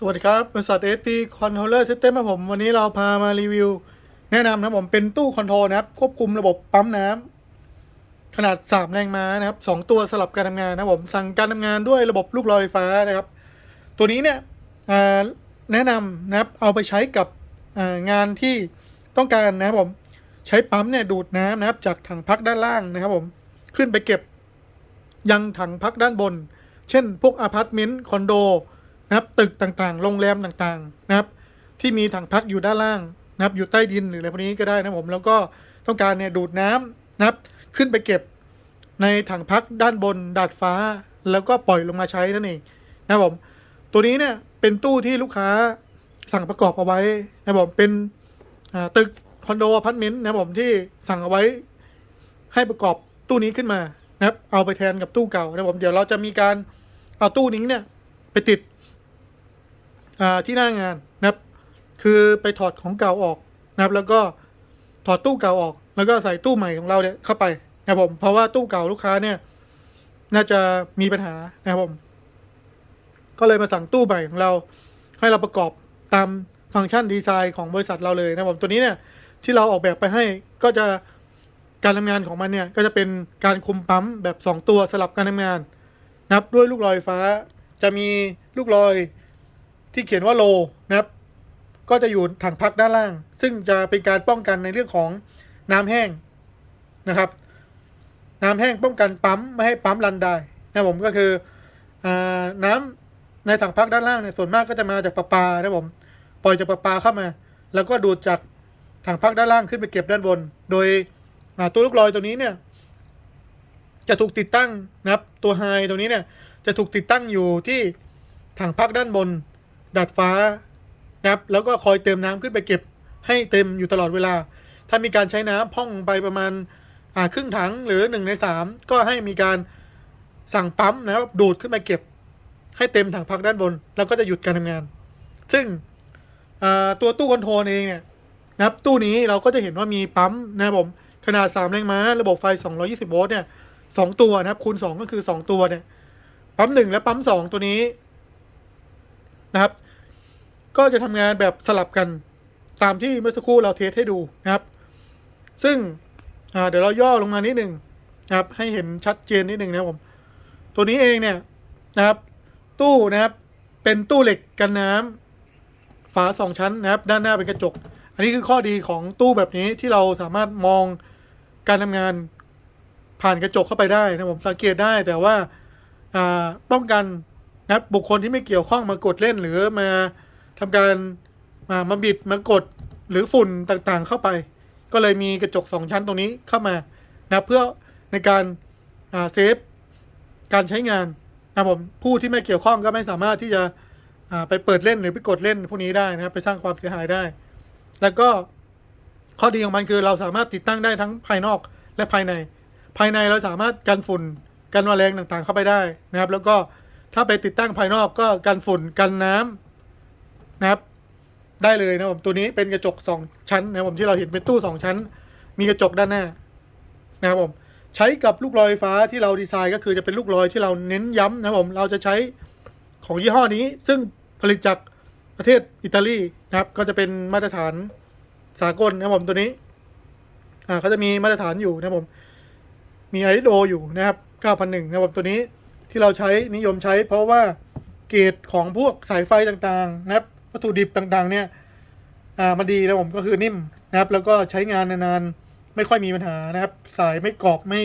สวัสดีครับ บริษัท SP Controller System ครับผม วันนี้เราพามารีวิว แนะนำนะผมเป็นตู้คอนโทรลนะครับ ควบคุมระบบปั๊มน้ำขนาด 3 แรงม้านะครับสองตัวสลับการทำงานนะผมสั่งการทำงานด้วยระบบลูกลอยฟ้านะครับ ตัวนี้เนี่ยแนะนำนะครับเอาไปใช้กับงานที่ต้องการนะครับผมใช้ปั๊มเนี่ยดูดน้ำนะครับจากถังพักด้านล่างนะครับผมขึ้นไปเก็บยังถังพักด้านบน เช่น พวกอพาร์ตเมนต์คอนโด นะครับตึกต่างๆ โรงแรมต่างๆ นะครับ ที่มีถังพักอยู่ด้านล่างนะครับ อยู่ใต้ดินหรืออะไรพวกนี้ก็ได้นะผม แล้วก็ต้องการเนี่ยดูดน้ำนะครับ ขึ้นไปเก็บในถังพักด้านบนดาดฟ้า แล้วก็ปล่อยลงมาใช้นั่นเองนะครับผม ตัวนี้เนี่ยเป็นตู้ที่ลูกค้าสั่งประกอบเอาไว้นะครับผมเป็นอ่าตึกคอนโดอพาร์ตเมนต์นะครับผมที่สั่งเอาไว้ให้ประกอบตู้นี้ขึ้นมานะครับ เอาไปแทนกับตู้เก่านะครับผม เดี๋ยวเราจะมีการเอาตู้นี้เนี่ยไปติด ที่หน้างานนะครับ คือไปถอดของเก่าออกนะครับ แล้วก็ถอดตู้เก่าออก แล้วก็ใส่ตู้ใหม่ของเราเนี่ยเข้าไปนะครับผมเพราะว่าตู้เก่าลูกค้าเนี่ย น่าจะมีปัญหานะครับผม ก็เลยมาสั่งตู้ใหม่ของเรา ให้เราประกอบตามฟังก์ชันดีไซน์ของบริษัทเราเลยนะครับผมตัวนี้เนี่ยที่เราออกแบบไปให้ก็จะการทำงานของมันเนี่ย ก็จะเป็นการคุมปั๊มแบบ 2 ตัวสลับการทำงานนะครับด้วยลูกลอยฟ้า จะมีลูกลอย ที่เขียนว่าโลนะครับก็จะอยู่ถังพักด้านล่าง ซึ่งจะเป็นการป้องกันในเรื่องของน้ำแห้งนะครับ น้ำแห้งป้องกันปั๊มไม่ให้ปั๊มรันได้นะผมก็คืออน้ำในถังพักด้านล่างเนี่ยส่วนมากก็จะมาจากประปานะผมปล่อยจากประปาเข้ามา แล้วก็ดูดจากถังพักด้านล่างขึ้นไปเก็บด้านบน โดยตัวลูกลอยตัวนี้เนี่ย จะถูกติดตั้งนะครับ ตัวไฮตัวนี้เนี่ย จะถูกติดตั้งอยู่ที่ถังพักด้านบน ดาดฟ้านะครับแล้วก็คอยเติมน้ำขึ้นไปเก็บให้เต็มอยู่ตลอดเวลา ถ้ามีการใช้น้ำพ่องไปประมาณอ่าครึ่งถังหรือหนึ่งในสามก็ให้มีการสั่งปั๊มนะครับดูดขึ้นไปเก็บ ให้เต็มถังพักด้านบน แล้วก็จะหยุดการทำงาน ซึ่งตัวตู้คอนโทรลเองเนี่ยนะครับตู้นี้เราก็จะเห็นว่ามีปั๊มนะครับผมขนาด 3 แรงม้า ระบบไฟ 220 โวลต์เนี่ยสองตัวนะครับคูณ 2 ก็คือ 2 ตัวเนี่ยปั๊ม1และปั๊ม 2 ตัวนี้ นะครับ ก็จะทำงานแบบสลับกันตามที่เมื่อสักครู่เราเทสให้ดูนะครับ ซึ่งเดี๋ยวเราย่อลงมานิดหนึ่งนะครับ ให้เห็นชัดเจนนิดหนึ่งนะครับผม ตัวนี้เองเนี่ยนะครับ ตู้นะครับ เป็นตู้เหล็กกันน้ำฝาสองชั้นนะครับ ด้านหน้าเป็นกระจก อันนี้คือข้อดีของตู้แบบนี้ที่เราสามารถมองการทำงานผ่านกระจกเข้าไปได้นะผมสังเกตได้แต่ว่าป้องกัน นะบุคคลที่ไม่เกี่ยวข้องมากดเล่นหรือมาทำการมามาบิดมากดหรือฝุ่นต่างๆเข้าไป ก็เลยมีกระจกสองชั้นตรงนี้เข้ามานะเพื่อในการเซฟการใช้งานนะผมผู้ที่ไม่เกี่ยวข้องก็ไม่สามารถที่จะไปเปิดเล่นหรือไปกดเล่นพวกนี้ได้นะครับไปสร้างความเสียหายได้ แล้วก็ข้อดีของมันคือเราสามารถติดตั้งได้ทั้งภายนอกและภายใน ภายในเราสามารถกันฝุ่นกันแมลงต่างๆ เข้าไปได้นะครับ แล้วก็ ถ้าไปติดตั้งภายนอกก็กันฝุ่นกันน้ำนะครับ ได้เลยนะผมตัวนี้เป็นกระจกสองชั้นนะครับผมที่เราเห็นเป็นตู้สองชั้น มีกระจกด้านหน้านะครับผมใช้กับลูกลอยฟ้าที่เราดีไซน์ก็คือจะเป็นลูกลอยที่เราเน้นย้ำนะครับผมเราจะใช้ของยี่ห้อนี้ ซึ่งผลิตจากประเทศอิตาลีนะครับ ก็จะเป็นมาตรฐานสากลนะครับผมตัวนี้อ่าเขาจะมีมาตรฐานอยู่นะครับผมมีไอโดอยู่นะครับ 9,001 นะครับผมตัวนี้ ที่เราใช้นิยมใช้ เพราะว่าเกรดของพวกสายไฟต่างๆนะครับวัตถุดิบต่างๆ เนี่ยอ่ามันดีนะผมก็คือนิ่มนะครับ แล้วก็ใช้งานนานๆไม่ค่อยมีปัญหานะครับ สายไม่กรอบไม่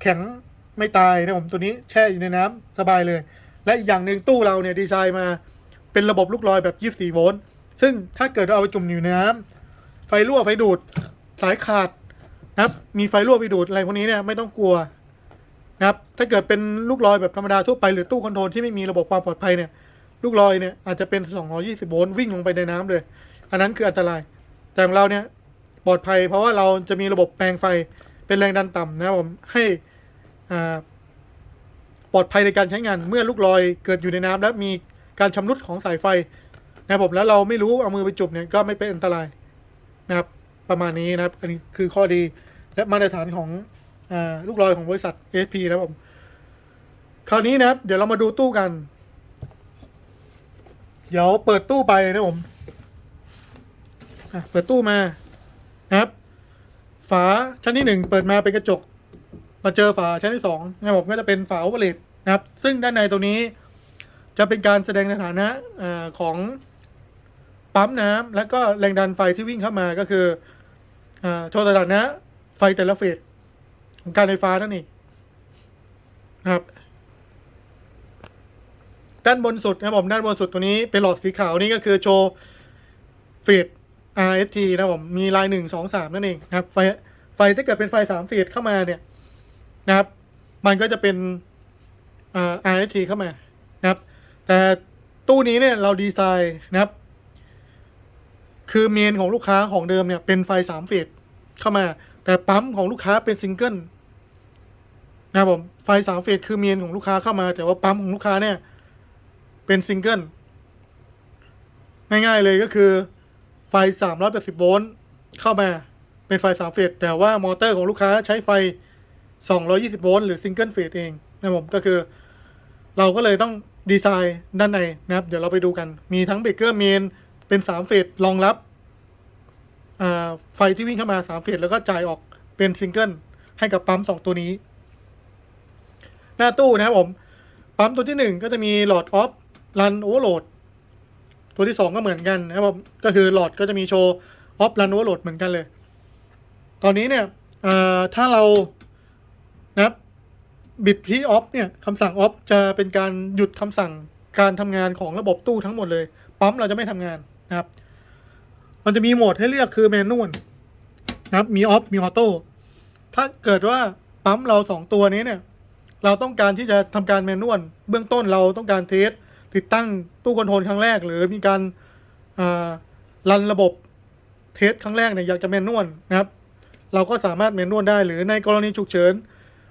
แข็งไม่ตายนะผมตัวนี้แช่อยู่ในน้ำสบายเลย และอีกอย่างหนึ่งตู้เราเนี่ยดีไซน์มาเป็นระบบลูกลอยแบบ 24 โวลต์ซึ่งถ้าเกิดเราเอาไปจุ่มอยู่ในน้ำไฟรั่วไฟดูดสายขาดนะครับมีไฟรั่วไฟดูดอะไรพวกนี้เนี่ยไม่ต้องกลัว นะครับ ถ้าเกิดเป็นลูกลอยแบบธรรมดาทั่วไปหรือตู้คอนโทรลที่ไม่มีระบบความปลอดภัยเนี่ย ลูกลอยเนี่ยอาจจะเป็น 220 โวลต์วิ่งลงไปในน้ำเลย อันนั้นคืออันตราย แต่ของเราเนี่ยปลอดภัยเพราะว่าเราจะมีระบบแปลงไฟเป็นแรงดันต่ำนะครับผมให้อ่าปลอดภัยในการใช้งานเมื่อลูกลอยเกิดอยู่ในน้ำและมีการชำรุดของสายไฟนะครับผมแล้วเราไม่รู้เอามือไปจุบเนี่ยก็ไม่เป็นอันตรายนะครับประมาณนี้นะครับ อันนี้คือข้อดีและมาตรฐานของ ลูกลอยของบริษัท SP นะครับผมคราวนี้นะครับ เดี๋ยวเรามาดูตู้กัน เดี๋ยวเปิดตู้ไปนะผมเปิดตู้มานะครับ ฝาชั้นที่หนึ่งเปิดมาเป็นกระจก มาเจอฝาชั้นที่สองนะผมก็จะเป็นฝาโอเวอร์เลนะครับ ซึ่งด้านในตรงนี้จะเป็นการแสดงสถานะอของปั๊มน้ำแล้วก็แรงดันไฟที่วิ่งเข้ามาก็คืออโชว์สถานะไฟแต่ละเฟส ของการไฟฟ้านั่นเองนะครับ ด้านบนสุดนะผมด้านบนสุดตัวนี้เป็นหลอดสีขาวนี่ก็คือโชว์เฟส RST นะผมมีลายหนึ่งสองสามนั่นเองนะครับ ไฟไฟถ้าเกิดเป็นไฟสามเฟสเข้ามาเนี่ยนะครับ มันก็จะเป็นอ RST เข้ามานะครับ แต่ตู้นี้เนี่ยเราดีไซน์นะครับ คือเมนของลูกค้าของเดิมเนี่ยเป็นไฟสามเฟสเข้ามา แต่ปั๊มของลูกค้าเป็นซิงเกิล นะครับผมไฟสามเฟสคือเมนของลูกค้าเข้ามา แต่ว่าปั๊มของลูกค้าเนี่ย เป็นซิงเกิลง่ายๆเลยก็คือไฟ 380 โวลต์เข้ามาเป็นไฟ3เฟสแต่ว่ามอเตอร์ของลูกค้าใช้ไฟ 220 โวลต์หรือซิงเกิลเฟสเองนะครับผมก็คือ เราก็เลยต้องดีไซน์ด้านในนะครับ เดี๋ยวเราไปดูกัน มีทั้งเบรกเกอร์เมนเป็น3เฟสรองรับไฟที่วิ่งเข้ามา3เฟสแล้วก็จ่ายออกเป็นซิงเกิลให้กับปั๊ม 2 ตัวนี้ หน้าตู้นะครับผม ปั๊มตัวที่หนึ่งก็จะมีหลอดออฟรันโอเวอร์โหลดตัวที่สองก็เหมือนกันนะครับผมก็คือหลอดก็จะมีโชว์ออฟรันโอเวอร์โหลดเหมือนกันเลย ตอนนี้เนี่ยถ้าเรานะครับบิดที่ออฟเนี่ยคำสั่งออฟจะเป็นการหยุดคำสั่งการทำงานของระบบตู้ทั้งหมดเลย ปั๊มเราจะไม่ทำงานนะครับ มันจะมีโหมดให้เลือกคือแมนนวลนะครับ มีออฟมีออโต้ถ้าเกิดว่าปั๊มเราสองตัวนี้เนี่ย เราต้องการที่จะทำการแมนนวลเบื้องต้นเราต้องการเทสติดตั้งตู้คอนโทรลครั้งแรก หรือมีการรันระบบเทสครั้งแรกเนี่ยอยากจะแมนนวลนะครับเราก็สามารถแมนนวลได้ หรือในกรณีฉุกเฉิน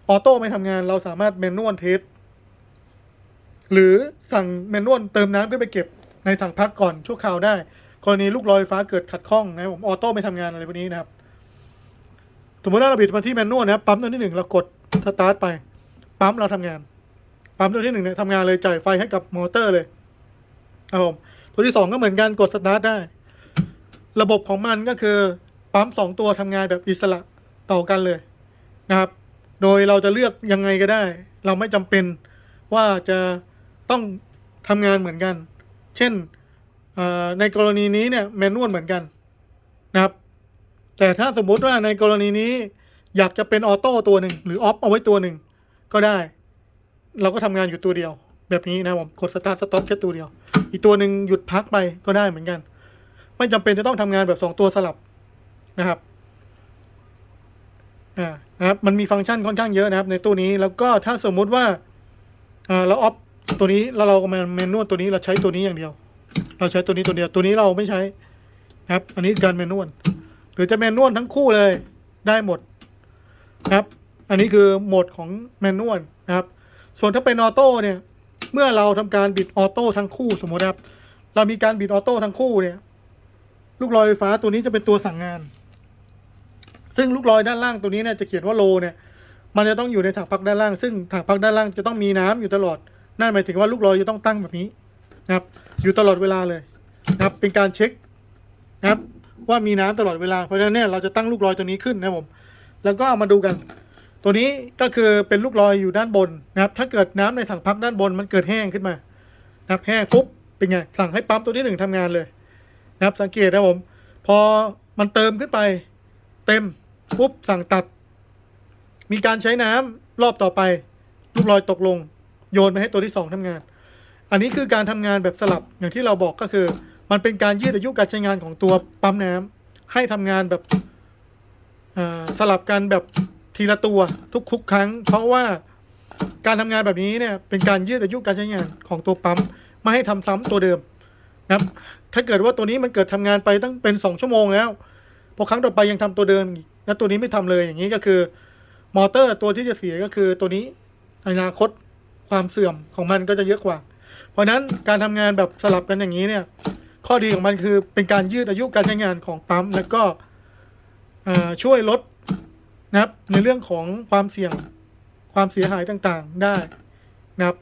ออโต้ไม่ทำงาน เราสามารถแมนนวลเทสหรือสั่งแมนนวลเติมน้ำขึ้นไปเก็บในถังพักก่อนชั่วคราวได้ กรณีลูกลอยฟ้าเกิดขัดข้องนะผมออโต้ไม่ทำงานอะไรพวกนี้นะครับ สมมติว่าเราบิดมาที่แมนนวลนะครับปั๊มตัวที่หนึ่งเรากดสตาร์ทไป ปั๊มเราทำงาน ปั๊มตัวที่หนึ่งเนี่ยทำงานเลยจ่ายไฟให้กับมอเตอร์เลยครับผมตัวที่สองก็เหมือนกันกดสตาร์ทได้ ระบบของมันก็คือปั๊มสองตัวทำงานแบบอิสระต่อกันเลยนะครับ โดยเราจะเลือกยังไงก็ได้ เราไม่จำเป็นว่าจะต้องทำงานเหมือนกัน เช่นในกรณีนี้เนี่ยแมนนวลเหมือนกันนะครับ แต่ถ้าสมมุติว่าในกรณีนี้อยากจะเป็นออโต้ตัวหนึ่งหรือออฟเอาไว้ตัวหนึ่ง ก็ได้ เราก็ทำงานอยู่ตัวเดียว แบบนี้นะผมกดสตาร์ทสต็อปแค่ตัวเดียว อีกตัวหนึ่งหยุดพักไปก็ได้เหมือนกัน ไม่จำเป็นจะต้องทำงานแบบสองตัวสลับนะครับอ่านะครับมันมีฟังก์ชันค่อนข้างเยอะนะครับ ในตู้นี้แล้วก็ถ้าสมมุติว่าอ่าเราออฟตัวนี้แล้วเราก็มาเมนนวลตัวนี้เราใช้ตัวนี้อย่างเดียว เราใช้ตัวนี้ตัวเดียวตัวนี้เราไม่ใช้นะครับ อันนี้การเมนนวลหรือจะเมนนวลทั้งคู่เลยได้หมดนะครับ อันนี้คือโหมดของแมนนวลนะครับ ส่วนถ้าเป็นออโต้เนี่ย เมื่อเราทำการบิดออโต้ทั้งคู่สมมติครับ เรามีการบิดออโต้ทั้งคู่เนี่ย ลูกลอยไฟฟ้าตัวนี้จะเป็นตัวสั่งงาน ซึ่งลูกลอยด้านล่างตัวนี้เนี่ยจะเขียนว่าโลเนี่ย มันจะต้องอยู่ในถังพักด้านล่าง ซึ่งถังพักด้านล่างจะต้องมีน้ำอยู่ตลอด นั่นหมายถึงว่าลูกลอยจะต้องตั้งแบบนี้นะครับ อยู่ตลอดเวลาเลยนะครับ เป็นการเช็คนะครับว่ามีน้ำตลอดเวลา เพราะฉะนั้นเนี่ยเราจะตั้งลูกลอยตัวนี้ขึ้นนะผม แล้วก็เอามาดูกัน ตัวนี้ก็คือเป็นลูกลอยอยู่ด้านบนนะครับ ถ้าเกิดน้ำในถังพักด้านบนมันเกิดแห้งขึ้นมานะครับแห้งปุ๊บเป็นไงสั่งให้ปั๊มตัวที่หนึ่งทำงานเลยนะครับสังเกตนะผม พอมันเติมขึ้นไป เต็มปุ๊บสั่งตัด มีการใช้น้ำรอบต่อไป ลูกลอยตกลง โยนไปให้ตัวที่สองทำงาน อันนี้คือการทำงานแบบสลับอย่างที่เราบอกก็คือ มันเป็นการยืดอายุการใช้งานของตัวปั๊มน้ำให้ทำงานแบบสลับกันแบบ ทีละตัวทุกๆครั้ง เพราะว่าการทำงานแบบนี้เนี่ยเป็นการยืดอายุการใช้งานของตัวปั๊มไม่ให้ทำซ้ำตัวเดิมนะครับ ถ้าเกิดว่าตัวนี้มันเกิดทำงานไปตั้งเป็นสองชั่วโมงแล้วพอครั้งต่อไปยังทำตัวเดิมแล้วตัวนี้ไม่ทำเลยอย่างนี้ก็คือ มอเตอร์ตัวที่จะเสียก็คือตัวนี้อนาคตความเสื่อมของมันก็จะเยอะกว่า เพราะนั้นการทำงานแบบสลับกันอย่างนี้เนี่ย ข้อดีของมันคือเป็นการยืดอายุการใช้งานของปั๊มแล้วก็ช่วยลด นะครับ ในเรื่องของความเสี่ยงความเสียหายต่างๆได้นะครับ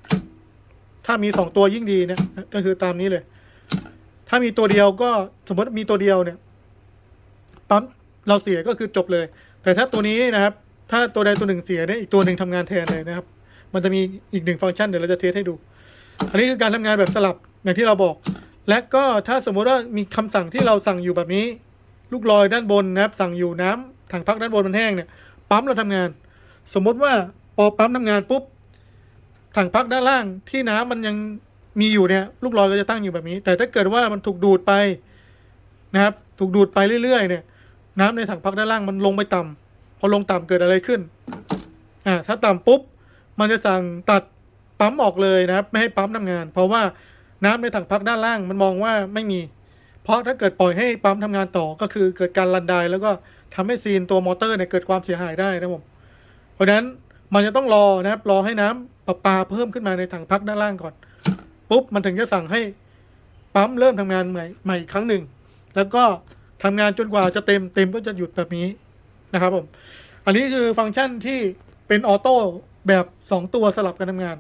ถ้ามีสองตัวยิ่งดีเนี่ยก็คือตามนี้เลย ถ้ามีตัวเดียวก็สมมติมีตัวเดียวเนี่ยปั๊มเราเสียก็คือจบเลย แต่ถ้าตัวนี้นะครับ ถ้าตัวใดตัวหนึ่งเสียเนี่ยอีกตัวหนึ่งทำงานแทนเลยนะครับ มันจะมีอีกหนึ่งฟังก์ชันเดี๋ยวเราจะเทสให้ดู อันนี้คือการทำงานแบบสลับอย่างที่เราบอก และก็ถ้าสมมุติว่ามีคำสั่งที่เราสั่งอยู่แบบนี้ ลูกลอยด้านบนนะครับ สั่งอยู่น้ ถังพักด้านบนมันแห้งเนี่ยปั๊มเราทำงาน สมมติว่าพอปั๊มทำงานปุ๊บถังพักด้านล่างที่น้ำมันยังมีอยู่เนี่ยลูกลอยก็จะตั้งอยู่แบบนี้ แต่ถ้าเกิดว่ามันถูกดูดไปนะครับ ถูกดูดไปเรื่อยๆ เนี่ย น้ำในถังพักด้านล่างมันลงไปต่ำพอลงต่ำเกิดอะไรขึ้นอ่าถ้าต่ำปุ๊บมันจะสั่งตัดปั๊มออกเลยนะครับ ไม่ให้ปั๊มทำงาน เพราะว่าน้ำในถังพักด้านล่างมันมองว่าไม่มี เพราะถ้าเกิดปล่อยให้ปั๊มทำงานต่อก็คือเกิดการรันไดแล้วก็ ทำให้ซีนตัวมอเตอร์เนี่ยเกิดความเสียหายได้นะครับผม เพราะฉะนั้นมันจะต้องรอนะครับ รอให้น้ำประปาเพิ่มขึ้นมาในถังพักด้านล่างก่อน ปุ๊บมันถึงจะสั่งให้ปั๊มเริ่มทำงานใหม่ใหม่อีกครั้งหนึ่ง แล้วก็ทำงานจนกว่าจะเต็มเต็มก็จะหยุดแบบนี้นะครับผม อันนี้คือฟังก์ชันที่เป็นออโต้แบบ 2 ตัวสลับกันทำงาน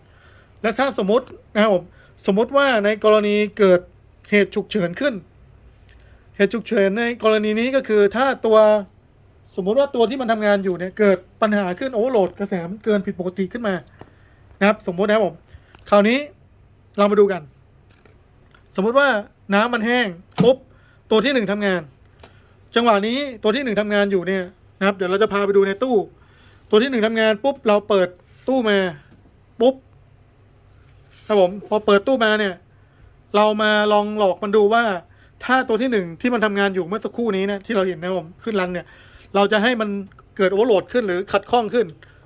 และถ้าสมมตินะครับผมสมมติว่าในกรณีเกิดเหตุฉุกเฉินขึ้น เหตุฉุกเฉินในกรณีนี้ก็คือถ้าตัว สมมุติว่าตัวที่มันทำงานอยู่เนี่ยเกิดปัญหาขึ้นโอเวอร์โหลดกระแสมันเกินผิดปกติขึ้นมานะครับ สมมตินะผมคราวนี้เรามาดูกัน สมมุติว่าน้ำมันแห้งปุ๊บตัวที่หนึ่งทำงาน จังหวะนี้ตัวที่หนึ่งทำงานอยู่เนี่ยนะครับ เดี๋ยวเราจะพาไปดูในตู้ ตัวที่หนึ่งทำงานปุ๊บเราเปิดตู้มาปุ๊บครับผมพอเปิดตู้มาเนี่ย เรามาลองหลอกมันดูว่า ถ้าตัวที่หนึ่งที่มันทำงานอยู่เมื่อสักครู่นี้นะที่เราเห็นนะผมขึ้นรันเนี่ย เราจะให้มันเกิดโอเวอร์โหลดขึ้นหรือขัดข้องขึ้น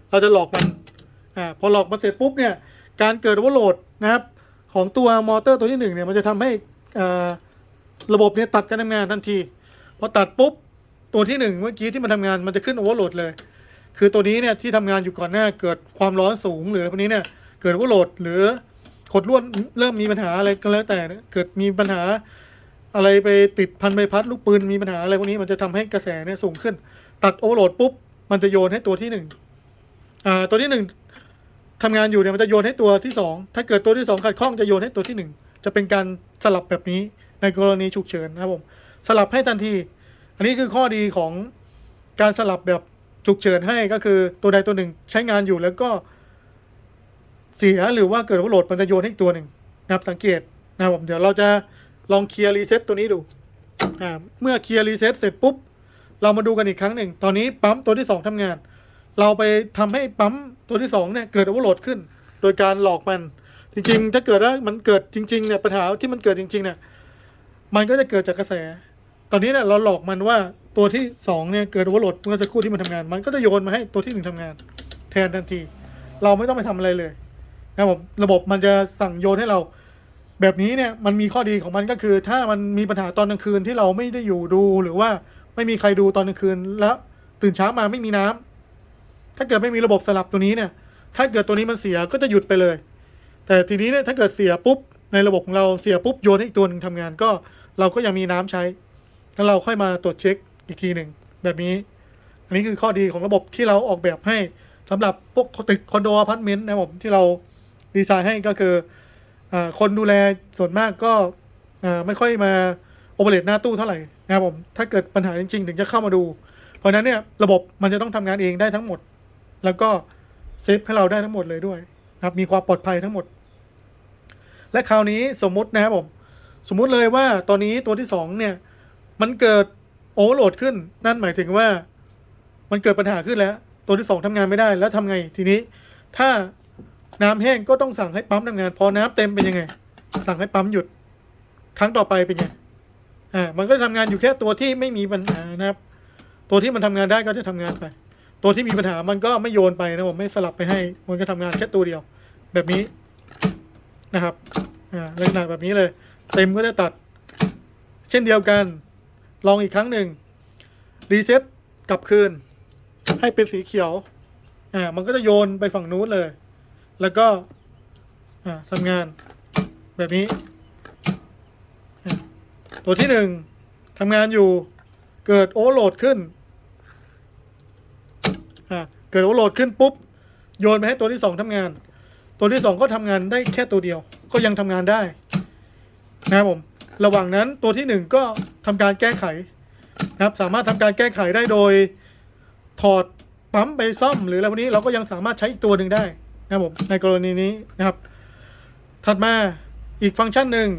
เราจะหลอกมันอ่าพอหลอกมันเสร็จปุ๊บเนี่ยการเกิดโอเวอร์โหลดนะครับของตัวมอเตอร์ตัวที่หนึ่งเนี่ยมันจะทำให้อ่าระบบเนี่ยตัดการทำงานทันทีพอตัดปุ๊บตัวที่หนึ่งเมื่อกี้ที่มันทำงานมันจะขึ้นโอเวอร์โหลดเลย คือตัวนี้เนี่ยที่ทำงานอยู่ก่อนหน้าเกิดความร้อนสูงหรือพวกนี้เนี่ยเกิดโอเวอร์โหลดหรือขดลวดเริ่มมีปัญหาอะไรก็แล้วแต่เกิดมีปัญหา อะไรไปติดพันใบพัดลูกปืนมีปัญหาอะไรพวกนี้มันจะทำให้กระแสเนี่ยสูงขึ้น ตัดโอเวอร์โหลดปุ๊บ มันจะโยนให้ตัวที่หนึ่งอ่าตัวที่หนึ่งทำงานอยู่เนี่ยมันจะโยนให้ตัวที่สองถ้าเกิดตัวที่สองขัดข้องจะโยนให้ตัวที่หนึ่งจะเป็นการสลับแบบนี้ในกรณีฉุกเฉินนะครับผมสลับให้ทันที อันนี้คือข้อดีของการสลับแบบฉุกเฉินให้ก็คือตัวใดตัวหนึ่งใช้งานอยู่แล้วก็เสียหรือว่าเกิดโอเวอร์โหลดมันจะโยนให้ตัวหนึ่งนะครับสังเกตนะครับผมเดี๋ยวเราจะ ลองเคลียร์รีเซ็ตตัวนี้ดูอ่าเมื่อเคลียร์รีเซ็ตเสร็จปุ๊บ เรามาดูกันอีกครั้งหนึ่ง ตอนนี้ปั๊มตัวที่สองทำงาน เราไปทำให้ปั๊มตัวที่สองเนี่ยเกิดโอเวอร์โหลดขึ้น โดยการหลอกมัน จริง ๆ ถ้าเกิดว่ามันเกิดจริงๆเนี่ยปัญหาที่มันเกิดจริงๆเนี่ยมันก็จะเกิดจากกระแส ตอนนี้เนี่ยเราหลอกมันว่าตัวที่สองเนี่ยเกิดโอเวอร์โหลดเมื่อสักครู่ที่มันทำงาน มันก็จะโยนมาให้ตัวที่หนึ่งทำงาน แทนทันที เราไม่ต้องไปทำอะไรเลยนะผมระบบมันจะสั่งโยนให้เรา แบบนี้เนี่ยมันมีข้อดีของมันก็คือ ถ้ามันมีปัญหาตอนกลางคืนที่เราไม่ได้อยู่ดูหรือว่าไม่มีใครดูตอนกลางคืน แล้วตื่นเช้ามาไม่มีน้ำถ้าเกิดไม่มีระบบสลับตัวนี้เนี่ย ถ้าเกิดตัวนี้มันเสียก็จะหยุดไปเลย แต่ทีนี้เนี่ยถ้าเกิดเสียปุ๊บในระบบของเราเสียปุ๊บโยนให้อีกตัวหนึ่งทำงานก็ เราก็ยังมีน้ำใช้แล้วเราค่อยมาตรวจเช็คอีกทีหนึ่งแบบนี้ อันนี้คือข้อดีของระบบที่เราออกแบบให้สำหรับพวกตึกคอนโดอพาร์ตเมนต์นะผมที่เราดีไซน์ให้ก็คือ คนดูแลส่วนมากก็ไม่ค่อยมาโอเปเรตหน้าตู้เท่าไหร่นะครับผมถ้าเกิดปัญหาจริงๆ ถึงจะเข้ามาดู เพราะนั้นเนี่ยระบบมันจะต้องทำงานเองได้ทั้งหมด แล้วก็เซฟให้เราได้ทั้งหมดเลยด้วยนะครับมีความปลอดภัยทั้งหมด และคราวนี้สมมุตินะครับผมสมมุติเลยว่าตอนนี้ตัวที่สองเนี่ย มันเกิดโอเวอร์โหลดขึ้น นั่นหมายถึงว่ามันเกิดปัญหาขึ้นแล้ว ตัวที่สองทำงานไม่ได้แล้วทำไงทีนี้ ถ้า น้ำแห้งก็ต้องสั่งให้ปั๊มทำงาน พอน้ำเต็มเป็นยังไง สั่งให้ปั๊มหยุด ครั้งต่อไปเป็นไงอ่ามันก็จะทำงานอยู่แค่ตัวที่ไม่มีปัญหานะครับ ตัวที่มันทำงานได้ก็จะทำงานไป ตัวที่มีปัญหามันก็ไม่โยนไปนะผมไม่สลับไปให้ มันก็ทำงานแค่ตัวเดียว แบบนี้นะครับอ่าลักษณะแบบนี้เลย เต็มก็จะตัด เช่นเดียวกันลองอีกครั้งหนึ่งรีเซ็ตกลับคืน ให้เป็นสีเขียวอ่ามันก็จะโยนไปฝั่งนู้นเลย แล้วก็ทำงานแบบนี้ ตัวที่หนึ่งทำงานอยู่เกิดโอเวอร์โหลดขึ้นเกิดโอเวอร์โหลดขึ้นปุ๊บ โยนไปให้ตัวที่สองทำงาน ตัวที่สองก็ทำงานได้แค่ตัวเดียว ก็ยังทำงานได้นะครับผมระหว่างนั้นตัวที่หนึ่งก็ทำการแก้ไขนะครับสามารถทำการแก้ไขได้โดยถอดปั๊มไปซ่อมหรืออะไรพวกนี้เราก็ยังสามารถใช้อีกตัวหนึ่งได้ นะครับผมในกรณีนี้นะครับ ถัดมาอีกฟังก์ชันหนึ่ง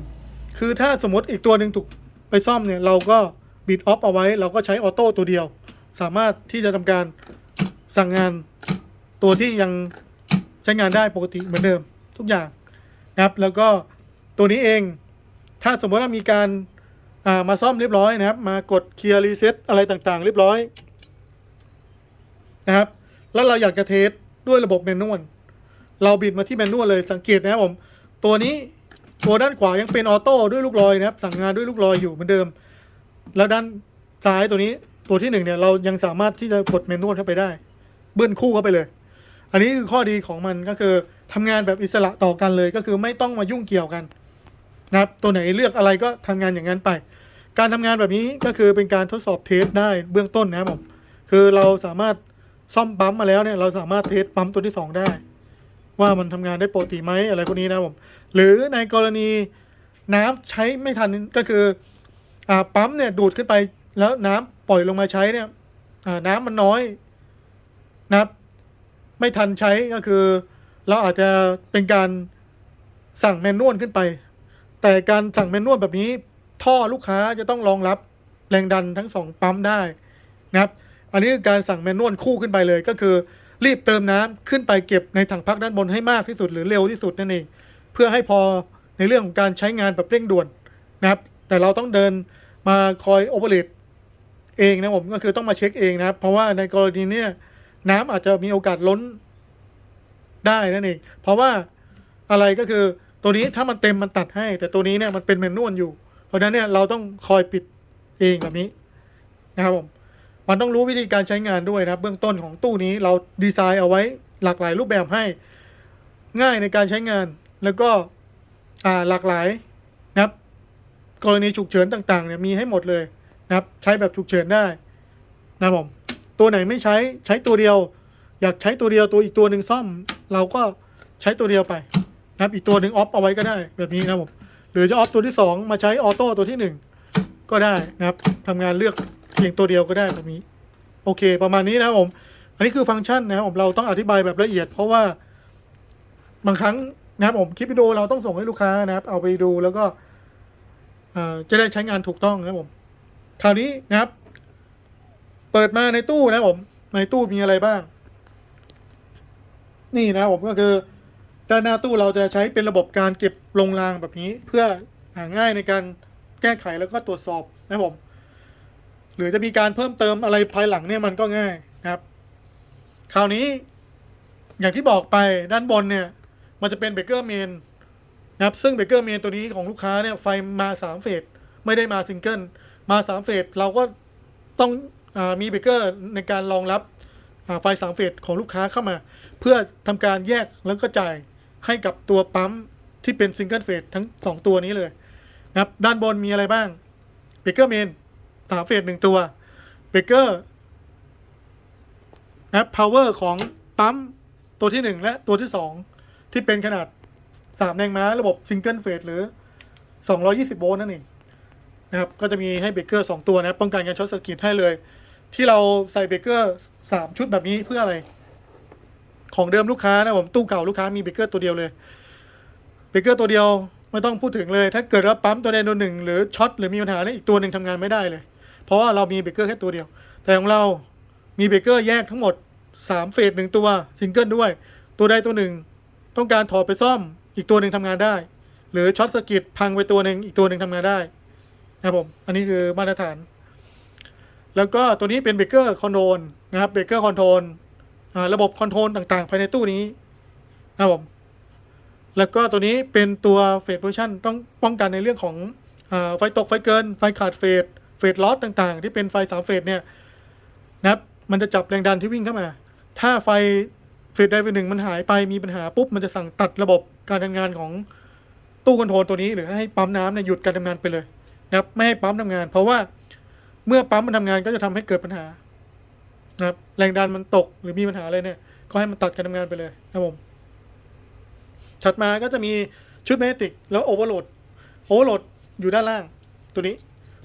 คือถ้าสมมติอีกตัวหนึ่งถูกไปซ่อมเนี่ยเราก็บิดออฟเอาไว้ เราก็ใช้ออโต้ตัวเดียว สามารถที่จะทำการสั่งงานตัวที่ยังใช้งานได้ปกติเหมือนเดิมทุกอย่างนะครับ แล้วก็ตัวนี้เองถ้าสมมติว่ามีการามาซ่อมเรียบร้อยนะครับ มากดเคลียร์รีเซ็ตอะไรต่างๆ เรียบร้อยนะครับ แล้วเราอยากจะเทสด้วยระบบแมนนวล เราบิดมาที่แมนนวลเลยสังเกตนะครับผม ตัวนี้ตัวด้านขวายังเป็นออโต้ด้วยลูกลอยนะครับ สั่งงานด้วยลูกลอยอยู่เหมือนเดิม แล้วด้านซ้ายตัวนี้ตัวที่หนึ่งเนี่ยเรายังสามารถที่จะกดแมนนวลเข้าไปได้ เบิ้ลคู่เข้าไปเลย อันนี้คือข้อดีของมันก็คือทำงานแบบอิสระต่อกันเลยก็คือไม่ต้องมายุ่งเกี่ยวกันนะครับตัวไหนเลือกอะไรก็ทำงานอย่างนั้นไป การทำงานแบบนี้ก็คือเป็นการทดสอบเทสได้เบื้องต้นนะครับผมคือเราสามารถซ่อมปั๊มมาแล้วเนี่ยเราสามารถเทสปั๊มตัวที่สองได้ ว่ามันทำงานได้ปกติไหมอะไรพวกนี้นะผมหรือในกรณีน้ำใช้ไม่ทันก็คืออ่าปั๊มเนี่ยดูดขึ้นไปแล้วน้ำปล่อยลงมาใช้เนี่ยอ่าน้ำมันน้อยนะครับไม่ทันใช้ก็คือ เราอาจจะเป็นการสั่งแมนนวลขึ้นไป แต่การสั่งแมนนวลแบบนี้ ท่อลูกค้าจะต้องรองรับแรงดันทั้งสองปั๊มได้นะครับ อันนี้คือการสั่งแมนนวลคู่ขึ้นไปเลยก็คือ รีบเติมน้ำขึ้นไปเก็บในถังพักด้านบนให้มากที่สุดหรือเร็วที่สุดนั่นเอง เพื่อให้พอในเรื่องของการใช้งานแบบเร่งด่วนนะครับ แต่เราต้องเดินมาคอยโอเปเรตเองนะผมก็คือต้องมาเช็คเองนะครับ เพราะว่าในกรณีเนี้ยน้ำอาจจะมีโอกาสล้นได้นั่นเอง เพราะว่าอะไรก็คือตัวนี้ถ้ามันเต็มมันตัดให้ แต่ตัวนี้เนี่ยมันเป็นแมนนวลอยู่ เพราะฉะนั้นเนี่ยเราต้องคอยปิดเองแบบนี้นะครับผม มันต้องรู้วิธีการใช้งานด้วยนะครับเบื้องต้นของตู้นี้เราดีไซน์เอาไว้หลากหลายรูปแบบให้ง่ายในการใช้งาน แล้วก็อ่าหลากหลายนะครับ กรณีฉุกเฉินต่างๆเนี่ยมีให้หมดเลยนะครับ ใช้แบบฉุกเฉินได้นะผมตัวไหนไม่ใช้ใช้ตัวเดียว อยากใช้ตัวเดียวตัวอีกตัวหนึ่งซ่อม เราก็ใช้ตัวเดียวไปนะครับอีกตัวหนึ่งออฟเอาไว้ก็ได้แบบนี้นะผมหรือจะออฟตัวที่สองมาใช้ออโต้ตัวที่หนึ่ง ก็ได้นะครับทำงานเลือกเพียงตัวเดียวก็ได้แบบนี้ โอเค ประมาณนี้นะครับผม อันนี้คือฟังก์ชันนะครับผมเราต้องอธิบายแบบละเอียด เพราะว่าบางครั้งนะครับผมคลิปวิดีโอเราต้องส่งให้ลูกค้านะครับ เอาไปดูแล้วก็จะได้ใช้งานถูกต้องนะครับผมคราวนี้นะครับ เปิดมาในตู้นะครับผม ในตู้มีอะไรบ้าง นี่นะครับผมก็คือด้านหน้าตู้เราจะใช้เป็นระบบการเก็บลงรางแบบนี้ เพื่อหาง่ายในการ แก้ไขแล้วก็ตรวจสอบนะผมหรือจะมีการเพิ่มเติมอะไรภายหลังเนี่ยมันก็ง่ายนะครับ คราวนี้อย่างที่บอกไปด้านบนเนี่ย มันจะเป็นเบเกอร์เมนนะครับ ซึ่งเบเกอร์เมนตัวนี้ของลูกค้าเนี่ยไฟมาสามเฟสไม่ได้มาซิงเกิลมาสามเฟสเราก็ต้องอมีเบเกอร์ในการรองรับไฟสามเฟสของลูกค้าเข้ามา เพื่อทำการแยกแล้วก็จ่ายให้กับตัวปั๊มที่เป็นซิงเกิลเฟสทั้งสองตัวนี้เลย ครับด้านบนมีอะไรบ้างเบเกอร์เมนสามเฟสหนึ่งตัวเบเกอร์นะครับ power ของปั๊มตัวที่หนึ่งและตัวที่สองที่เป็นขนาดสามแรงม้าระบบซิงเกิลเฟสหรือ220โวลต์นั่นเองนะครับ ก็จะมีให้เบเกอร์สองตัวนะป้องกันการช็อตเซอร์กิตให้เลย ที่เราใส่เบเกอร์สามชุดแบบนี้เพื่ออะไร ของเดิมลูกค้านะผมตู้เก่าลูกค้ามีเบเกอร์ตัวเดียวเลยเบเกอร์ตัวเดียว ไม่ต้องพูดถึงเลย ถ้าเกิดว่าปั๊มตัวใดตัวหนึ่งหรือช็อตหรือมีปัญหาเนี่ยอีกตัวหนึ่งทำงานไม่ได้เลย เพราะว่าเรามีเบเกอร์แค่ตัวเดียว แต่ของเรามีเบเกอร์แยกทั้งหมดสามเฟสหนึ่งตัวซิงเกิลด้วย ตัวใดตัวหนึ่ง ต้องการถอดไปซ่อม อีกตัวหนึ่งทำงานได้ หรือช็อตสกิตพังไปตัวหนึ่งอีกตัวหนึ่งทำงานได้นะครับผมอันนี้คือมาตรฐาน แล้วก็ตัวนี้เป็นเบเกอร์คอนโทรลนะครับเบเกอร์คอนโทรลระบบคอนโทรลต่างๆ ภายในตู้นี้นะครับผม แล้วก็ตัวนี้เป็นตัวเฟสโพซิชันต้องป้องกันในเรื่องของอไฟตกไฟเกิน ไฟขาดเฟสเฟสลอสต่างๆ ที่เป็นไฟสามเฟสเนี่ยนะครับมันจะจับแรงดันที่วิ่งเข้ามา ถ้าไฟเฟสใดเฟสหนึ่งมันหายไปมีปัญหาปุ๊บมันจะสั่งตัดระบบการทำงานของตู้คอนโทรลตัวนี้ หรือให้ปั๊มน้ำเนี่ยหยุดการทำงานไปเลยนะครับไม่ให้ปั๊มทำงาน เพราะว่าเมื่อปั๊มมันทำงานก็จะทำให้เกิดปัญหานะครับแรงดันมันตกหรือมีปัญหาอะไรเนี่ยก็ให้มันตัดการทำงานไปเลยนะครับผม ถัดมาก็จะมีชุดแมติกแล้วโอเวอร์โหลดโอเวอร์โหลดอยู่ด้านล่างตัวนี้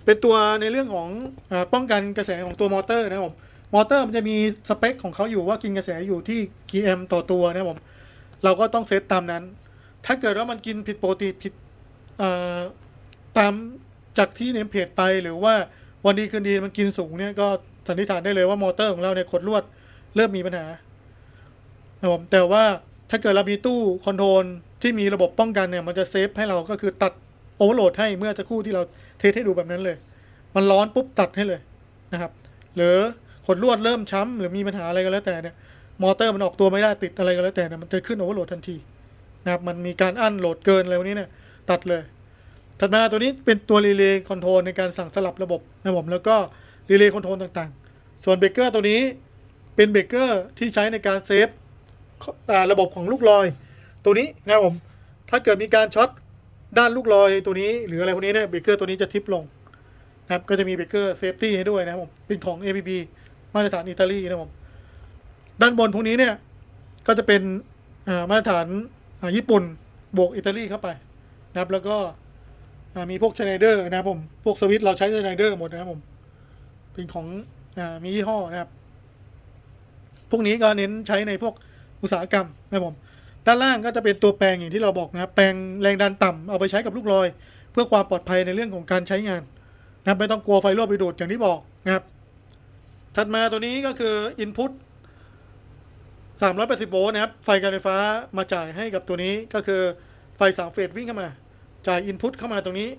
เป็นตัวในเรื่องของอป้องกันกระแสของตัวมอเตอร์นะครับผมมอเตอร์มันจะมีสเปคของเขาอยู่ว่ากินกระแสอยู่ที่กี่แอมต่อตัวนะครับผมเราก็ต้องเซตตามนั้น ถ้าเกิดว่ามันกินผิดปกติผิดตามจากที่เนมเพจไปหรือว่าวันดีคืนดีมันกินสูงเนี่ยก็สันนิษฐานได้เลยว่ามอเตอร์ของเราเนี่ยขดลวดเริ่มมีปัญหานะครับผมแต่ว่า ถ้าเกิดเรามีตู้คอนโทรลที่มีระบบป้องกันเนี่ย มันจะเซฟให้เราก็คือตัดโอเวอร์โหลดให้เมื่อจะคู่ที่เราเทสให้ดูแบบนั้นเลย มันร้อนปุ๊บตัดให้เลยนะครับ หรือขดลวดเริ่มช้ำหรือมีปัญหาอะไรก็แล้วแต่เนี่ย มอเตอร์มันออกตัวไม่ได้ติดอะไรก็แล้วแต่เนี่ยมันจะขึ้นโอเวอร์โหลดทันทีนะครับ มันมีการอั้นโหลดเกินอะไรพวกนี้เนี่ยตัดเลย ถัดมาตัวนี้เป็นตัวรีเลย์คอนโทรลในการสั่งสลับระบบนะผมแล้วก็รีเลย์คอนโทรลต่างๆ ส่วนเบรกเกอร์ตัวนี้เป็นเบรกเกอร์ที่ใช้ในการเซฟ ระบบของลูกลอย ตัวนี้นะครับผมถ้าเกิดมีการช็อตด้านลูกลอยตัวนี้ หรืออะไรพวกนี้เนี่ยเบรกเกอร์ตัวนี้จะทิปลงนะครับก็จะมีเบรกเกอร์เซฟตี้ให้ด้วยนะครับผมเป็นของ ABB มาตรฐานอิตาลีนะครับผมด้านบนพวกนี้เนี่ยก็จะเป็นมาตรฐานญี่ปุ่นบวกอิตาลีเข้าไปนะครับแล้วก็มีพวกชไนเดอร์นะครับผมพวกสวิตช์เราใช้ชไนเดอร์หมดนะครับผมเป็นของอมียี่ห้อนะครับ พวกนี้ก็เน้นใช้ในพวก อุตสาหกรรมนะครับผมด้านล่างก็จะเป็นตัวแปลงอย่างที่เราบอกนะครับแปลงแรงดันต่ำเอาไปใช้กับลูกลอย เพื่อความปลอดภัยในเรื่องของการใช้งานนะครับไม่ต้องกลัวไฟรั่วไปดูดอย่างที่บอกนะครับ ถัดมาตัวนี้ก็คือ Input 380 โวลต์นะครับ ไฟการไฟฟ้ามาจ่ายให้กับตัวนี้ก็คือไฟสามเฟสวิ่งเข้ามา จ่าย Input เข้ามาตรงนี้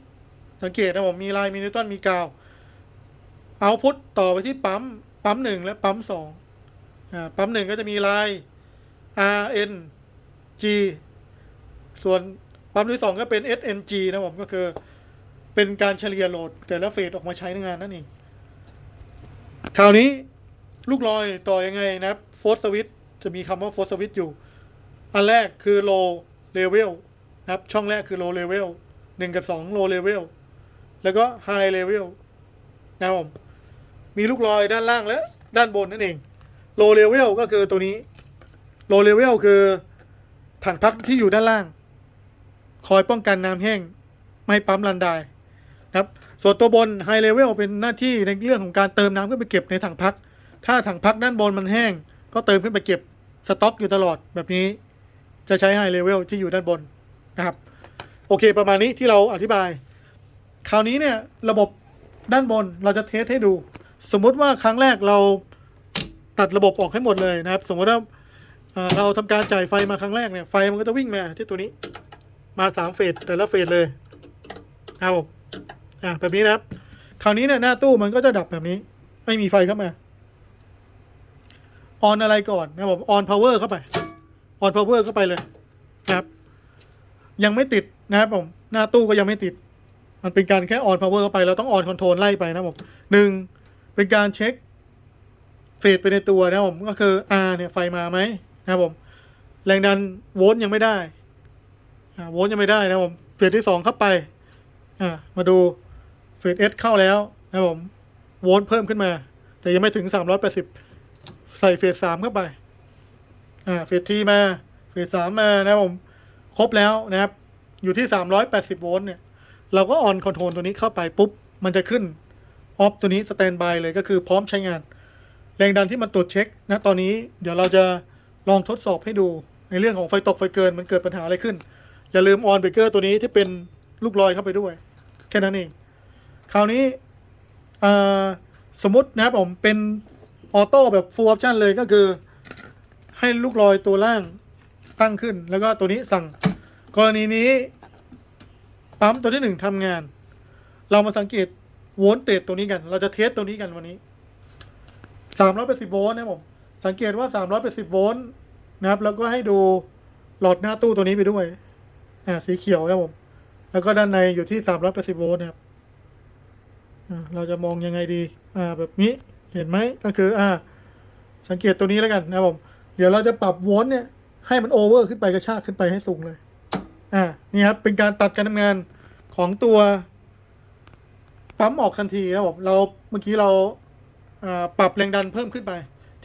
สังเกตนะผมมีลายมีนิวตันมีกาวเอาพุตต่อไปที่ปั๊มปั๊มหนึ่งและปั๊มสองปั๊มหนึ่งก็จะมีลาย R N G ส่วนปั๊มที่สองก็เป็น S N G นะผมก็คือเป็นการเฉลี่ยโหลด แต่ละเฟสออกมาใช้ในงานนั่นเอง คราวนี้ลูกลอยต่อยังไงนะครับโฟร์สวิตจะมีคำว่าโฟร์สวิตอยู่ อันแรกคือ low level นะครับ ช่องแรกคือ low level หนึ่งกับสอง low level แล้วก็ high level นะครับผม มีลูกลอยด้านล่างและด้านบนนั่นเอง low level ก็คือตัวนี้ low level คือถังพักที่อยู่ด้านล่าง คอยป้องกันน้ำแห้ง ไม่ให้ปั๊มรันไดนะครับ ส่วนตัวบน High Level เป็นหน้าที่ในเรื่องของการเติมน้ำขึ้นไปเก็บในถังพัก ถ้าถังพักด้านบนมันแห้ง ก็เติมขึ้นไปเก็บสต็อกอยู่ตลอดแบบนี้ จะใช้ High Level ที่อยู่ด้านบนนะครับ โอเคประมาณนี้ที่เราอธิบาย คราวนี้เนี่ยระบบด้านบนเราจะเทสให้ดู สมมุติว่าครั้งแรกเราตัดระบบออกให้หมดเลยนะครับ สมมติว่า เราทำการจ่ายไฟมาครั้งแรกเนี่ยไฟมันก็จะวิ่งมาที่ตัวนี้ มาสามเฟสแต่ละเฟสเลยนะครับผมอะแบบนี้นะครับ คราวนี้เนี่ยหน้าตู้มันก็จะดับแบบนี้ ไม่มีไฟเข้ามาออนอะไรก่อนนะครับผมออนพาวเวอร์เข้าไปออนพาวเวอร์เข้าไปเลยนะครับ ยังไม่ติดนะครับผมหน้าตู้ก็ยังไม่ติด มันเป็นการแค่ออนพาวเวอร์เข้าไปเราต้องออนคอนโทรลไล่ไปนะครับผมหนึ่งเป็นการเช็คเฟสไปในตัวนะครับผมก็คือ R เนี่ยไฟมาไหม นะครับผม แรงดันโวลต์ยังไม่ได้โวลต์ยังไม่ได้นะครับผมเฟสที่สองเข้าไปมาดูเฟสเอสเข้าแล้วนะครับผมโวลต์เพิ่มขึ้นมา แต่ยังไม่ถึงสามร้อยแปดสิบใส่เฟสสามเข้าไปเฟสทีมาเฟสสามมานะครับผม ครบแล้วนะครับ อยู่ที่สามร้อยแปดสิบโวลต์เนี่ย เราก็ออนคอนโทรลตัวนี้เข้าไปปุ๊บ มันจะขึ้นออฟตัวนี้สแตนบายเลยก็คือพร้อมใช้งาน แรงดันที่มันตรวจเช็คนะตอนนี้เดี๋ยวเราจะ ลองทดสอบให้ดูในเรื่องของไฟตกไฟเกินมันเกิดปัญหาอะไรขึ้น อย่าลืมออนเบรกเกอร์ตัวนี้ที่เป็นลูกลอยเข้าไปด้วย แค่นั้นเอง คราวนี้สมมตินะครับผมเป็นออโต้แบบ full option เลยก็คือให้ลูกลอยตัวล่างตั้งขึ้น แล้วก็ตัวนี้สั่งกรณีนี้ปั๊มตัวที่หนึ่งทำงาน เรามาสังเกตโวลต์เตจตัวนี้กัน เราจะเทสตัวนี้กันวันนี้สามร้อยแปดสิบโวลต์นะผม สังเกตว่าสามร้อยแปดสิบโวลต์นะครับ แล้วก็ให้ดูหลอดหน้าตู้ตัวนี้ไปด้วยอ่าสีเขียวนะครับผม แล้วก็ด้านในอยู่ที่สามร้อยแปดสิบโวลต์นะครับอ่าเราจะมองยังไงดี อ่า แบบนี้ เห็นไหม ก็คือ อ่า สังเกตตัวนี้แล้วกันนะครับผม เดี๋ยวเราจะปรับโวลต์เนี่ย ให้มันโอเวอร์ขึ้นไปกระชากขึ้นไปให้สูงเลย อ่า นี่ครับ เป็นการตัดการทำงานของตัวปั๊มออกทันทีนะครับผม เราเมื่อกี้เราอ่าปรับแรงดันเพิ่มขึ้นไป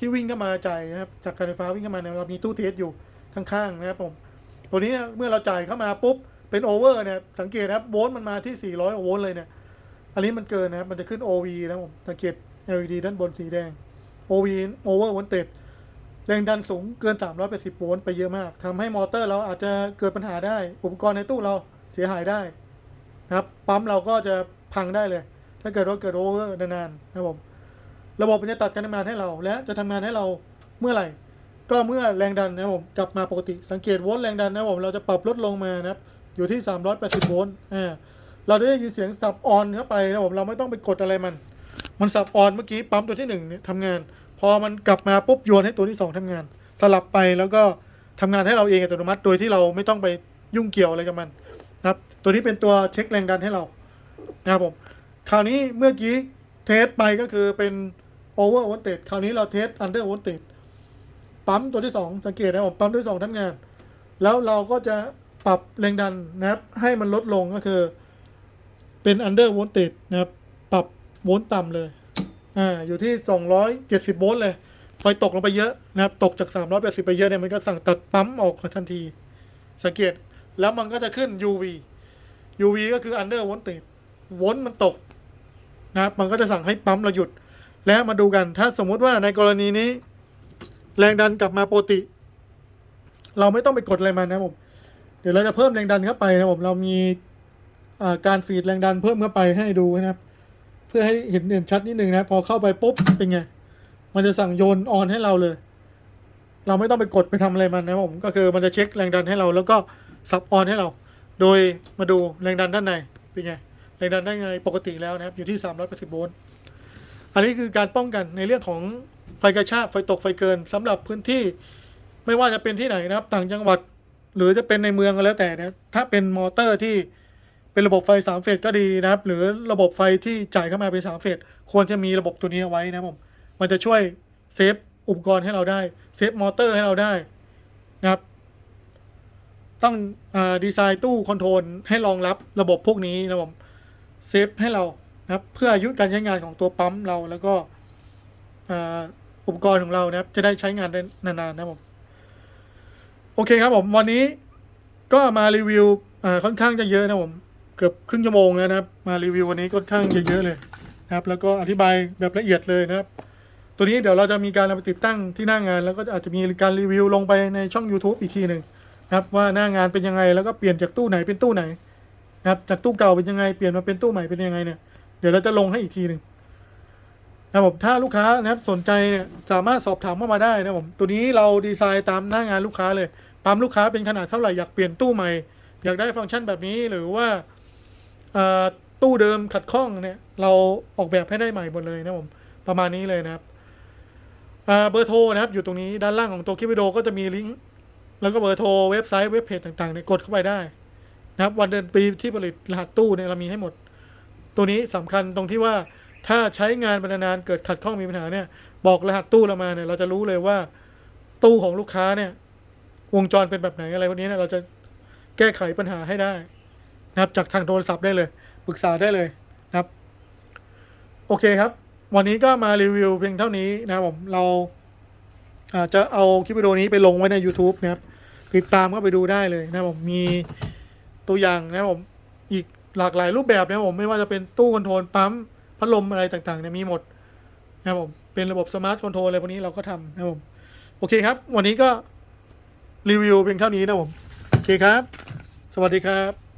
ที่วิ่งเข้ามาจ่ายนะครับจากการไฟฟ้าวิ่งเข้ามาเนี่ยเรามีตู้เทสอยู่ข้างๆนะครับผมตัวนี้เมื่อเราจ่ายเข้ามาปุ๊บเป็นโอเวอร์เนี่ยสังเกตนะครับโวลต์มันมาที่ 400โวลต์เลยเนี่ยอันนี้มันเกินนะครับมันจะขึ้น OV นะผมสังเกต LED ด้านบนสีแดง OV over voltage แรงดันสูงเกิน 380 โวลต์ไปเยอะมากทำให้มอเตอร์เราอาจจะเกิดปัญหาได้ อุปกรณ์ในตู้เราเสียหายได้นะครับ ปั๊มเราก็จะพังได้เลย ถ้าเกิดว่าเกิดโอเวอร์นานๆนะครับผม ระบบมันจะตัดการทำงานให้เรา และจะทำงานให้เราเมื่อไหร่ ก็เมื่อแรงดันนะครับผมกลับมาปกติสังเกตโวลต์แรงดันนะครับผมเราจะปรับลดลงมานะครับอยู่ที่ 380โวลต์อ่าเราได้ยินเสียงสับออนเข้าไปนะครับผมเราไม่ต้องไปกดอะไรมัน มันสับออนเมื่อกี้ปั๊มตัวที่หนึ่งเนี่ยทำงาน พอมันกลับมาปุ๊บโยนให้ตัวที่สองทำงาน สลับไปแล้วก็ทำงานให้เราเองอัตโนมัติ โดยที่เราไม่ต้องไปยุ่งเกี่ยวอะไรกับมันนะครับตัวนี้เป็นตัวเช็คแรงดันให้เรานะครับผมคราวนี้เมื่อกี้เทสไปก็คือเป็น โอเวอร์ o นเต e คราวนี้เราเทสอันเดอร์ o นเต e ปั๊มตัวที่สองสังเกตนะผมปั๊มตัวที่สองทำงาน แล้วเราก็จะปรับแรงดันนะครับ ให้มันลดลงก็คือ เป็น under voltage นะครับ ปรับโวลต์ต่ำเลย อ่า อยู่ที่ 270 โวลต์เลย พอตกลงไปเยอะนะครับ ตกจาก 380 ไปเยอะเนี่ย มันก็สั่งตัดปั๊มออกทันที สังเกต แล้วมันก็จะขึ้น UV UV ก็คือ under voltage โวลต์มันตกนะครับ มันก็จะสั่งให้ปั๊มเราหยุด แล้วมาดูกันถ้าสมมุติว่าในกรณีนี้ แรงดันกลับมาปกติ เราไม่ต้องไปกดอะไรมันนะผมเดี๋ยวเราจะเพิ่มแรงดันเข้าไปนะผมเรามีการฟีดแรงดันเพิ่มเข้าไปให้ดูนะครับ เพื่อให้เห็นเด่นชัดนิดนึงนะ พอเข้าไปปุ๊บเป็นไง มันจะสั่งโยนออนให้เราเลย เราไม่ต้องไปกดไปทำอะไรมันนะผมก็คือมันจะเช็คแรงดันให้เรา แล้วก็สับออนให้เรา โดยมาดูแรงดันด้านในเป็นไงแรงดันด้านในปกติแล้วนะครับอยู่ที่380โวลต์ อันนี้คือการป้องกันในเรื่องของไฟกระชากไฟตกไฟเกินสำหรับพื้นที่ไม่ว่าจะเป็นที่ไหนนะครับ ต่างจังหวัดหรือจะเป็นในเมืองก็แล้วแต่นะถ้าเป็นมอเตอร์ที่เป็นระบบไฟสามเฟสก็ดีนะครับ หรือระบบไฟที่จ่ายเข้ามาเป็นสามเฟสควรจะมีระบบตัวนี้เอาไว้นะผมมันจะช่วยเซฟอุปกรณ์ให้เราได้เซฟมอเตอร์ให้เราได้นะครับ ต้องอดีไซน์ตู้คอนโทรลให้รองรับระบบพวกนี้นะผมเซฟให้เรา นะครับเพื่ออายุการใช้งานของตัวปั๊มเราแล้วก็อุปกรณ์ของเรานะครับ จะได้ใช้งานได้นานๆนะครับผมโอเคครับผมวันนี้ก็มารีวิวค่อนข้างจะเยอะนะผมเกือบครึ่งชั่วโมงแล้วนะครับ มารีวิววันนี้ค่อนข้างจะเยอะเลยนะครับ แล้วก็อธิบายแบบละเอียดเลยนะครับ ตัวนี้เดี๋ยวเราจะมีการเอาไปติดตั้งที่หน้างาน แล้วก็อาจจะมีการรีวิวลงไปในช่อง YouTube อีกทีหนึ่งนะครับว่าหน้างานเป็นยังไงแล้วก็เปลี่ยนจากตู้ไหนเป็นตู้ไหนนะครับจากตู้เก่าเป็นยังไงเปลี่ยนมาเป็นตู้ใหม่เป็นยังไงเนี่ย เดี๋ยวเราจะลงให้อีกทีหนึ่งนะครับผมถ้าลูกค้านะครับสนใจเนี่ยสามารถสอบถามเข้ามาได้นะครับผมตัวนี้เราดีไซน์ตามหน้างานลูกค้าเลยปั๊มลูกค้าเป็นขนาดเท่าไหร่อยากเปลี่ยนตู้ใหม่ อยากได้ฟังก์ชันแบบนี้หรือว่าตู้เดิมขัดข้องเนี่ยเราออกแบบให้ได้ใหม่หมดเลยนะครับผมประมาณนี้เลยนะครับเบอร์โทรนะครับอยู่ตรงนี้ด้านล่างของตัวคลิปวิดีโอก็จะมีลิงก์แล้วก็เบอร์โทรเว็บไซต์เว็บเพจต่างๆเนี่ยกดเข้าไปได้นะครับวันเดือนปีที่ผลิตรหัสตู้เนี่ยเรามีให้หมด ตัวนี้สำคัญตรงที่ว่าถ้าใช้งานไปนานๆเกิดขัดข้องมีปัญหาเนี่ย บอกรหัสตู้เรามาเนี่ย เราจะรู้เลยว่า ตู้ของลูกค้าเนี่ย วงจรเป็นแบบไหนอะไรพวกนี้เนี่ยเราจะแก้ไขปัญหาให้ได้นะครับ จากทางโทรศัพท์ได้เลย ปรึกษาได้เลยนะครับ โอเคครับ วันนี้ก็มารีวิวเพียงเท่านี้นะครับผมเราอาจจะเอาคลิปวิดีโอนี้ไปลงไว้ใน YouTube นะครับ ติดตามเข้าไปดูได้เลยนะครับผมมีตัวอย่างนะครับผม หลากหลายรูปแบบนะครับผมไม่ว่าจะเป็นตู้คอนโทรลปั๊มพัดลมอะไรต่างๆเนี่ยมีหมดนะครับผมเป็นระบบสมาร์ทคอนโทรลอะไรพวกนี้เราก็ทำนะครับผมโอเคครับ วันนี้ก็รีวิวเพียงเท่านี้นะผม โอเคครับ สวัสดีครับ